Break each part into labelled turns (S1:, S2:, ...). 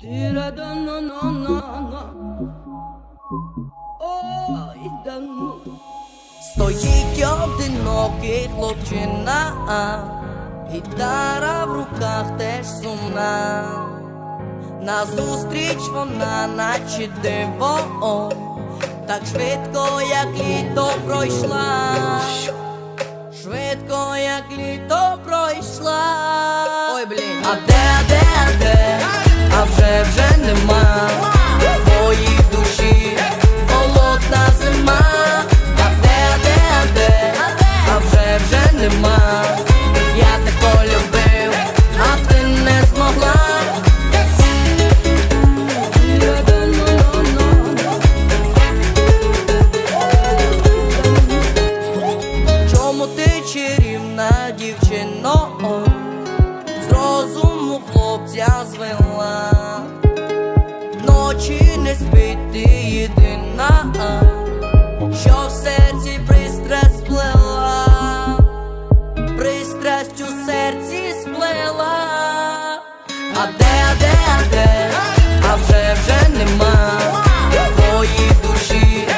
S1: Діра да на на на на Ой,
S2: Стоїть одинокий хлопчина, гітара в руках теж сумна. Назустріч вона, наче диво, так швидко, як літо пройшла. Швидко, як літо нема твоїй душі, холодна зима. А де, де, а вже вже нема. Я тако любив, а ти не змогла. Чому ти чарівна дівчино? З розуму хлопця звела, А де, а де, а де? А вже вже нема твоїй душі,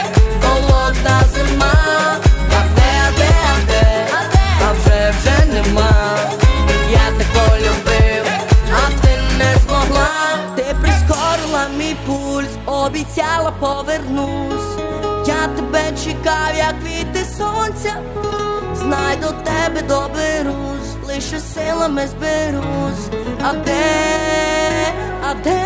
S2: холодна зима. А де, а де, а де? А вже вже нема. Я тако любив, а ти не змогла. Ти прискорила мій пульс, обіцяла повернусь. Я тебе чекав, як квіти сонця. Знай до тебе доберусь, лише силами зберусь. А де, а де,